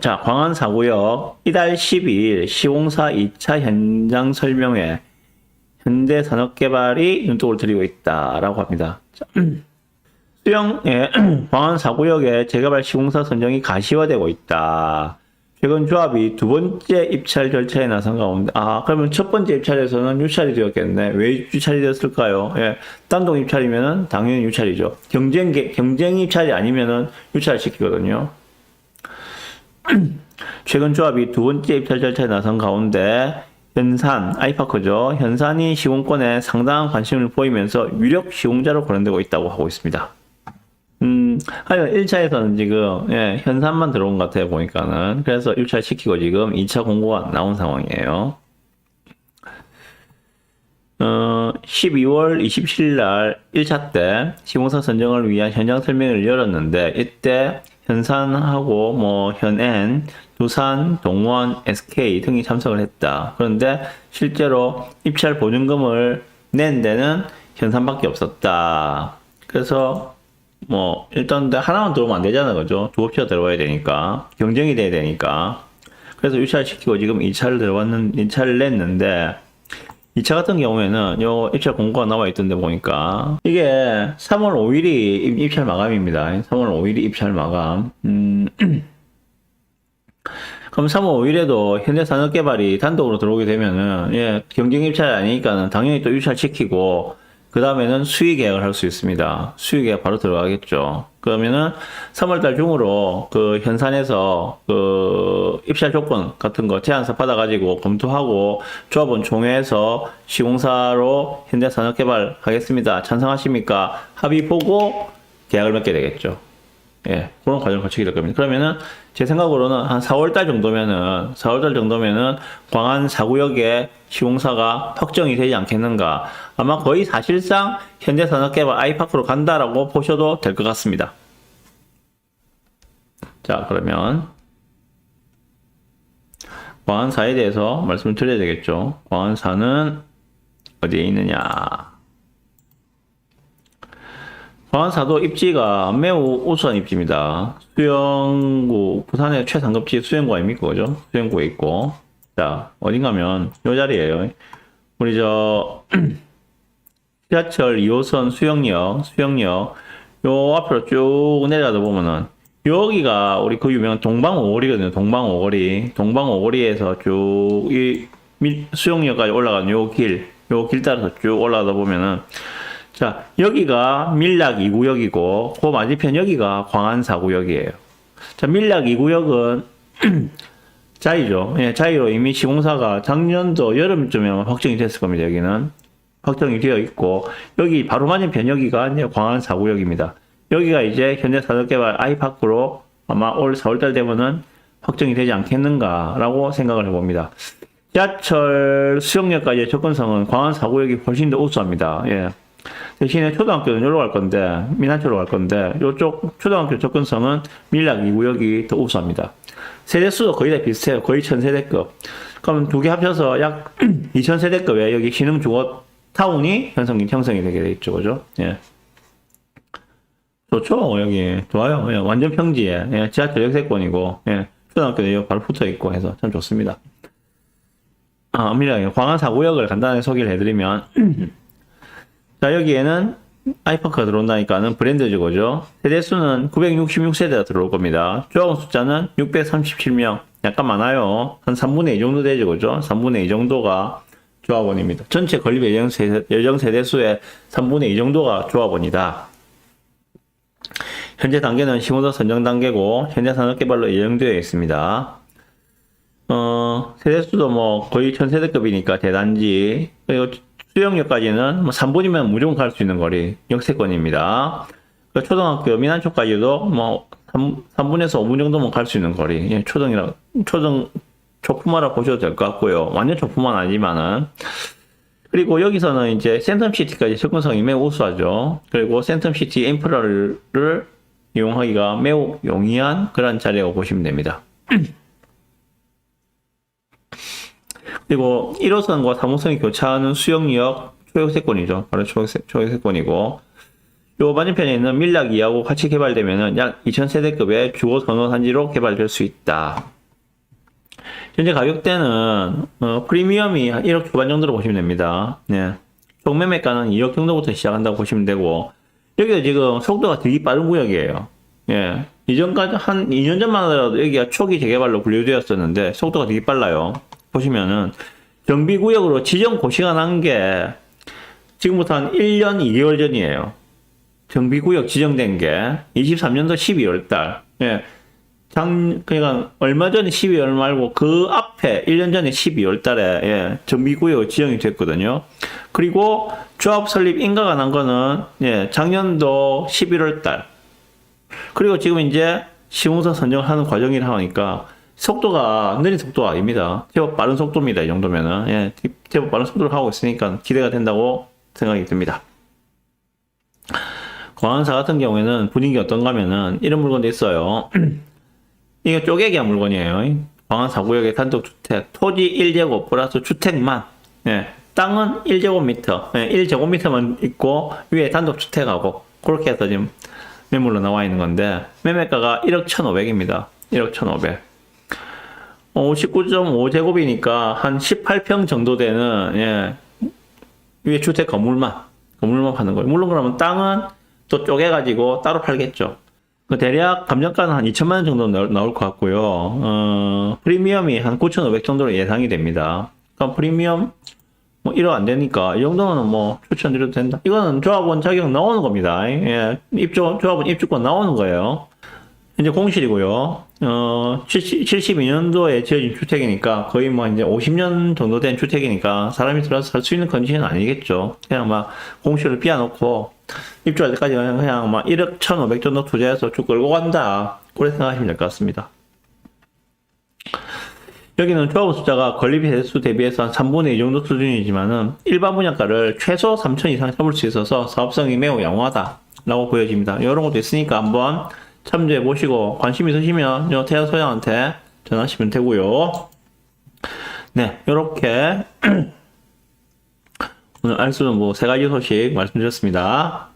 자, 광안 4구역 이달 12일 시공사 2차 현장 설명회 현대 산업 개발이 눈독을 들이고 있다라고 합니다. 자, 수영의 광안 4구역의 재개발 시공사 선정이 가시화되고 있다. 최근 조합이 두 번째 입찰 절차에 나선 가운데, 아, 그러면 첫 번째 입찰에서는 유찰이 되었겠네. 왜 유찰이 되었을까요? 예, 단독 입찰이면은 당연히 유찰이죠. 경쟁, 경쟁 입찰이 아니면은 유찰시키거든요. 최근 조합이 두 번째 입찰 절차에 나선 가운데 현산, 아이파크죠. 현산이 시공권에 상당한 관심을 보이면서 유력 시공자로 거론되고 있다고 하고 있습니다. 음, 하여간 1차에서는 지금, 예, 현산만 들어온 것 같아요, 보니까는. 그래서 1차 시키고 지금 2차 공고가 나온 상황이에요. 어, 12월 27일 날 1차 때 시공사 선정을 위한 현장 설명을 열었는데, 이때 현산하고 뭐 현엔, 두산, 동원, SK 등이 참석을 했다. 그런데 실제로 입찰 보증금을 낸 데는 현산밖에 없었다. 그래서 뭐 일단 하나만 들어오면 안 되잖아 그죠 두 업체가 들어와야 되니까 경쟁이 돼야 되니까 그래서 1차를 시키고 지금 2차를 들어왔는 2차를 냈는데 2차 같은 경우에는 요 입찰 공고가 나와 있던데 보니까 이게 3월 5일이 입찰 마감입니다. 3월 5일이 입찰 마감. 음 그럼 3월 5일에도 현대산업개발이 단독으로 들어오게 되면은 예 경쟁 입찰이 아니니까는 당연히 또 유찰 시키고 그 다음에는 수의 계약을 할 수 있습니다. 수의 계약 바로 들어가겠죠. 그러면은 3월달 중으로 그 현산에서 그 입찰 조건 같은 거 제안서 받아가지고 검토하고 조합원 총회에서 시공사로 현대산업개발 하겠습니다. 찬성하십니까? 합의 보고 계약을 맺게 되겠죠. 예, 그런 과정을 거치게 될 겁니다. 그러면은 제 생각으로는 한 4월달 정도면은 4월달 정도면은 광안 4구역의 시공사가 확정이 되지 않겠는가. 아마 거의 사실상 현대산업개발 아이파크로 간다라고 보셔도 될 것 같습니다. 자, 그러면 광안사에 대해서 말씀을 드려야 되겠죠. 광안사는 어디에 있느냐. 광안사도 입지가 매우 우수한 입지입니다. 수영구, 부산의 최상급지 수영구 아닙니까? 그죠? 수영구에 있고. 자, 어딘가면 요 자리에요. 우리 저, 지하철 2호선 수영역, 수영역, 요 앞으로 쭉 내려가다 보면은, 여기가 우리 그 유명한 동방오거리거든요. 동방오거리. 동방오거리에서 쭉, 이, 밀- 수영역까지 올라가는 요 길, 요 길 따라서 쭉 올라가다 보면은, 자, 여기가 밀락 2구역이고, 그 맞은편 여기가 광안 4구역이에요. 자, 밀락 2구역은 자이죠. 예, 자이로 이미 시공사가 작년도 여름쯤에 확정이 됐을 겁니다. 여기는 확정이 되어 있고, 여기 바로 맞은편 여기가 이제 광안 4구역입니다. 여기가 이제 현대 산업개발 아이파크로 아마 올 4월달 되면은 확정이 되지 않겠는가라고 생각을 해봅니다. 지하철 수영역까지의 접근성은 광안 4구역이 훨씬 더 우수합니다. 예. 대신에 초등학교는 여기로 갈 건데, 민한초로 갈 건데, 이쪽 초등학교 접근성은 밀락 2구역이 더 우수합니다. 세대 수도 거의 다 비슷해요. 거의 1000세대급. 그럼 두 개 합쳐서 약 2000세대급에 여기 신흥 주거 타운이 형성이, 형성이 되게 되겠죠. 그죠? 예. 좋죠, 여기. 좋아요. 예, 완전 평지에. 예, 지하철 역세권이고, 예, 초등학교도 여기 바로 붙어 있고 해서 참 좋습니다. 아, 밀락, 광안 4구역을 간단하게 소개를 해드리면, 자, 여기에는 아이파크가 들어온다니까는 브랜드죠, 그죠? 세대수는 966세대가 들어올 겁니다. 조합원 숫자는 637명. 약간 많아요. 한 3분의 2 정도 되죠, 그죠? 3분의 2 정도가 조합원입니다. 전체 건립 예정 세대, 예정 세대수의 3분의 2 정도가 조합원이다. 현재 단계는 시공사 선정 단계고, 현재 산업개발로 예정되어 있습니다. 어, 세대수도 뭐 거의 1000세대급이니까 대단지, 그리고 수영역까지는 뭐 3분이면 무조건 갈 수 있는 거리, 역세권입니다. 그 초등학교 민한초까지도 뭐 3, 3분에서 5분 정도면 갈 수 있는 거리, 예, 초등이라, 초등, 초품화라 보셔도 될 것 같고요. 완전 초품화는 아니지만은. 그리고 여기서는 이제 센텀시티까지 접근성이 매우 우수하죠. 그리고 센텀시티 인프라를 이용하기가 매우 용이한 그런 자리라고 보시면 됩니다. 그리고 1호선과 3호선이 교차하는 수영역 초역세권이죠. 바로 초역세, 초역세권이고 요 맞은편에 있는 밀락 2하고 같이 개발되면은 약 2000세대급의 주거 선호 단지로 개발될 수 있다. 현재 가격대는 어, 프리미엄이 한 1억 초반 정도로 보시면 됩니다. 네. 총 매매가는 2억 정도부터 시작한다고 보시면 되고 여기가 지금 속도가 되게 빠른 구역이에요. 예. 이전까지 한 2년 전만 하더라도 여기가 초기 재개발로 분류되었었는데 속도가 되게 빨라요. 보시면은 정비구역으로 지정 고시가 난 게 지금부터 한 1년 2개월 전이에요. 정비구역 지정된 게 23년도 12월 달. 예. 장, 그러니까 얼마 전에 12월 말고 그 앞에 1년 전에 12월 달에 예, 정비구역 지정이 됐거든요. 그리고 조합 설립 인가가 난 거는 예, 작년도 11월 달. 그리고 지금 이제 시공사 선정하는 과정이라 하니까 속도가 느린 속도가 아닙니다. 제법 빠른 속도입니다. 이 정도면은 예, 제법 빠른 속도를 하고 있으니까 기대가 된다고 생각이 듭니다. 광안사 같은 경우에는 분위기 어떤가 하면은 이런 물건도 있어요. 이게 쪼개기한 물건이에요. 광안 사 구역의 단독 주택, 토지 1제곱 플러스 주택만, 예, 땅은 1제곱미터, 예, 1제곱미터만 있고, 위에 단독 주택하고, 그렇게 해서 지금 매물로 나와 있는 건데, 매매가가 1억 1,500입니다. 1억 1,500. 어, 59.5제곱이니까 한 18평 정도 되는, 예, 위에 주택 건물만, 건물만 파는 거예요. 물론 그러면 땅은 또 쪼개 가지고 따로 팔겠죠. 그 대략 감정가는 한 2천만 원 정도 나올, 것 같고요. 어, 프리미엄이 한 9,500 정도로 예상이 됩니다. 그럼 프리미엄 뭐 1억 안 되니까 이 정도는 뭐 추천드려도 된다. 이거는 조합원 자격 나오는 겁니다. 예, 입주 조합원 입주권 나오는 거예요. 현재 공실이고요. 어, 70, 72년도에 지어진 주택이니까 거의 뭐 이제 50년 정도 된 주택이니까 사람이 들어서 살 수 있는 컨디션은 아니겠죠. 그냥 막 공실을 비워놓고 입주할 때까지 그냥, 막 1억 1,500 정도 투자해서 쭉 끌고 간다. 그렇게 생각하시면 될 것 같습니다. 여기는 조합원 숫자가 건립 대수 대비해서 한 3분의 2 정도 수준이지만은 일반 분양가를 최소 3천 이상 잡을 수 있어서 사업성이 매우 양호하다라고 보여집니다. 이런 것도 있으니까 한번 참조해 보시고 관심 있으시면 요 태아 소장한테 전화하시면 되고요. 네, 이렇게 오늘 알수 있는 뭐세 가지 소식 말씀드렸습니다.